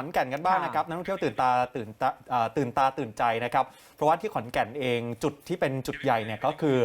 ขอนแก่นกันบ้างค่ะนะครับนักท่องเที่ยวตื่นตาตื่นตาเอ่อตื่นตาตื่นใจนะครับ เพราะว่าที่ขอนแก่นเองจุดที่เป็นจุดใหญ่เนี่ยก็คือ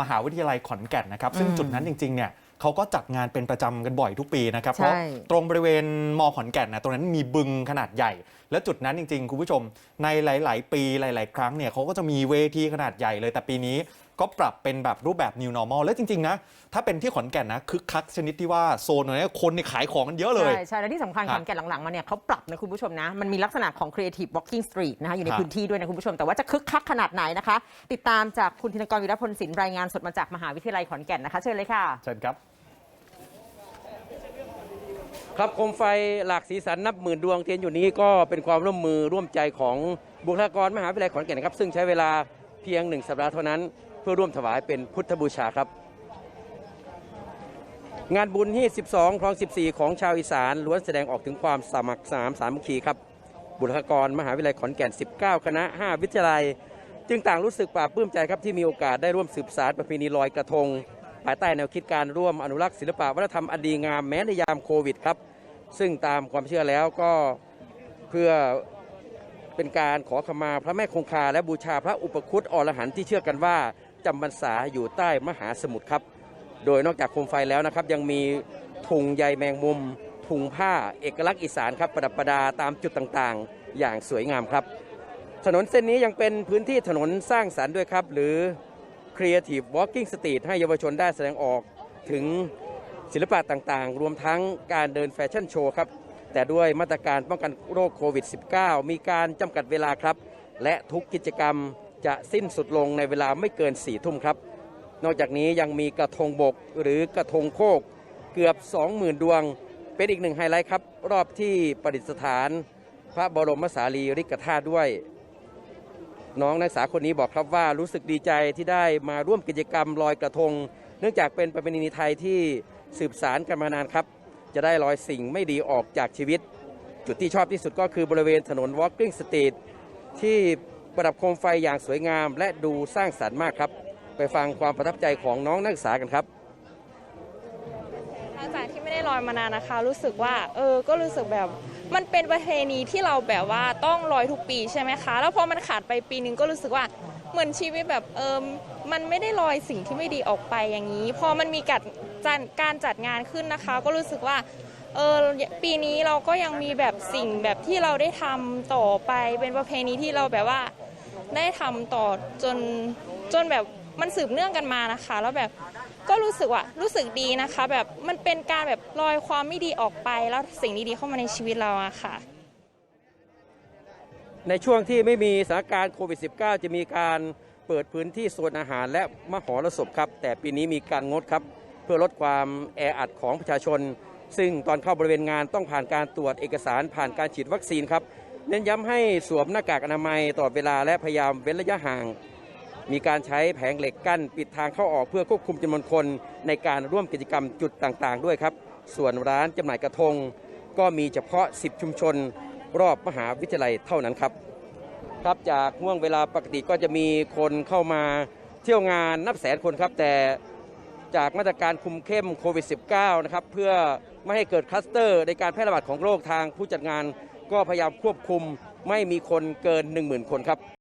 มหาวิทยาลัยขอนแก่นนะครับ ซึ่งอืมจุดนั้นจริงๆเนี่ยเขาก็จัดงานเป็นประจำกันบ่อยทุกปีนะครับใช่เพราะตรงบริเวณมอขอนแก่นนะตรงนั้นมีบึงขนาดใหญ่ และจุดนั้นจริง ๆ คุณผู้ชมในหลาย ๆ ปีหลาย ๆ ครั้งเนี่ยเขาก็จะมีเวทีขนาดใหญ่เลยแต่ปีนี้ ก็ปรับเป็นแบบรูปแบบ new normal และจริง ๆ นะ ถ้าเป็นที่ขอนแก่นนะคึกคักชนิดที่ว่าโซนตรงนี้คนเนี่ยขายของกันเยอะเลย ใช่ใช่และที่สำคัญครับขอนแก่นหลังๆมาเนี่ยเขาปรับนะคุณผู้ชมนะ มันมีลักษณะของ Creative Walking Street นะคะอยู่ในครับ พื้นที่ด้วยนะคุณผู้ชม แต่ว่าจะคึกคักขนาดไหนนะคะ ติดตามจากคุณธินกรวีรพลศิลป์รายงานสดมาจากมหาวิทยาลัยขอนแก่นนะคะเชิญเลยค่ะ เชิญครับ ครับโคมไฟหลากสีสันนับหมื่นดวงเทียนอยู่นี้ก็เป็นความร่วมมือร่วมใจของบุคลากรมหาวิทยาลัยขอนแก่นนะครับ ซึ่งใช้เวลาเพียงหนึ่งสัปดาห์เท่านั้น เพื่อร่วมถวายเป็นพุทธบูชาครับ งานบุญที่ 12 คลอง 14 ของชาวอีสานล้วนแสดงออกถึงความสามัครสานสามัคคีครับ บุคลากรมหาวิทยาลัยขอนแก่น 19 คณะ 5 วิทยาลัย จึงต่างรู้สึกปลาบปลื้มใจครับที่มีโอกาสได้ร่วมสืบสารประเพณีลอยกระทงภายใต้แนวคิดการร่วมอนุรักษ์ศิลปะวัฒนธรรมอันดีงามแม้ในยามโควิดครับ ซึ่งตามความเชื่อแล้วก็เพื่อเป็นการขอขมาพระแม่คงคาและบูชาพระอุปคุตอรหันต์ที่เชื่อกันว่า จำพรรษาอยู่ใต้มหาสมุทรครับ โดยนอกจากโคมไฟแล้วนะครับ ยังมีถุงใยแมงมุม ถุงผ้าเอกลักษณ์อีสานครับประดับประดาตามจุดต่างๆ อย่างสวยงามครับ ถนนเส้นนี้ยังเป็นพื้นที่ถนนสร้างสรรค์ด้วยครับ หรือ Creative Walking Street ให้เยาวชนได้แสดงออกถึงศิลปะต่างๆ รวมทั้งการเดินแฟชั่นโชว์ครับ แต่ด้วยมาตรการป้องกันโรคโควิด -19 มีการจำกัดเวลาครับ และทุกกิจกรรม จะสิ้นสุดลงในเวลาไม่เกิน4ทุ่มครับ นอกจากนี้ยังมีกระทงบกหรือกระทงโคกเกือบ 20,000 ดวง เป็นอีกหนึ่งไฮไลท์ครับ รอบที่ประดิษฐาน พระบรมสารีริกธาตุด้วย น้องนักศึกษาคนนี้บอกครับว่ารู้สึกดีใจที่ได้มาร่วมกิจกรรมลอยกระทง เนื่องจากเป็นประเพณีไทยที่สืบสารกันมานานครับ จะได้ลอยสิ่งไม่ดีออกจากชีวิต จุดที่ชอบที่สุดก็คือบริเวณถนน Walking Street ที่ ประดับโคมไฟอย่างสวยงาม และดูสร้างสรรค์มากครับ ไปฟังความประทับใจของน้องนักศึกษากันครับหลังจากที่ไม่ได้ลอยมานานนะคะ รู้สึกว่าเออก็รู้สึกแบบมันเป็นประเพณีที่เราแบบว่าต้องลอยทุกปีใช่ไหมคะ แล้วพอมันขาดไปปีนึงก็รู้สึกว่าเหมือนชีวิตแบบเออมันไม่ได้ลอยสิ่งที่ไม่ดีออกไปอย่างนี้ พอมันมีการจัดการจัดงานขึ้นนะคะ ก็รู้สึกว่า เออปีนี้เราก็ยังมีแบบสิ่งแบบที่เราได้ทำต่อไปเป็นประเพณีที่เราแบบว่าได้ทำต่อจนจนแบบมันสืบเนื่องกันมานะคะ แล้วแบบก็รู้สึกว่ารู้สึกดีนะคะ แบบมันเป็นการแบบลอยความไม่ดีออกไปแล้วสิ่งดีๆเข้ามาในชีวิตเราอะค่ะ ในช่วงที่ไม่มีสถานการณ์โควิด -19 จะมีการเปิดพื้นที่โซนอาหารและมหรสพครับ แต่ปีนี้มีการงดครับ เพื่อลดความแออัดของประชาชน ซึ่งตอนเข้าบริเวณงานต้องผ่านการตรวจเอกสารผ่านการฉีดวัคซีนครับ เน้นย้ำให้สวมหน้ากากอนามัยตลอดเวลาและพยายามเว้นระยะห่าง มีการใช้แผงเหล็กกั้น ปิดทางเข้าออกเพื่อควบคุมจำนวนคนในการร่วมกิจกรรมจุดต่างๆ ด้วยครับ ส่วนร้านจำหน่ายกระทง ก็มีเฉพาะ 10 ชุมชน รอบมหาวิทยาลัยเท่านั้นครับครับจากห่วงเวลาปกติก็จะมีคนเข้ามาเที่ยวงานนับแสนคนครับแต่ จากมาตรการคุมเข้มโควิด -19 นะครับเพื่อไม่ให้เกิดคลัสเตอร์ ในการแพร่ระบาดของโรคทางผู้จัดงาน ก็พยายามควบคุมไม่มีคนเกิน 10,000 คนครับ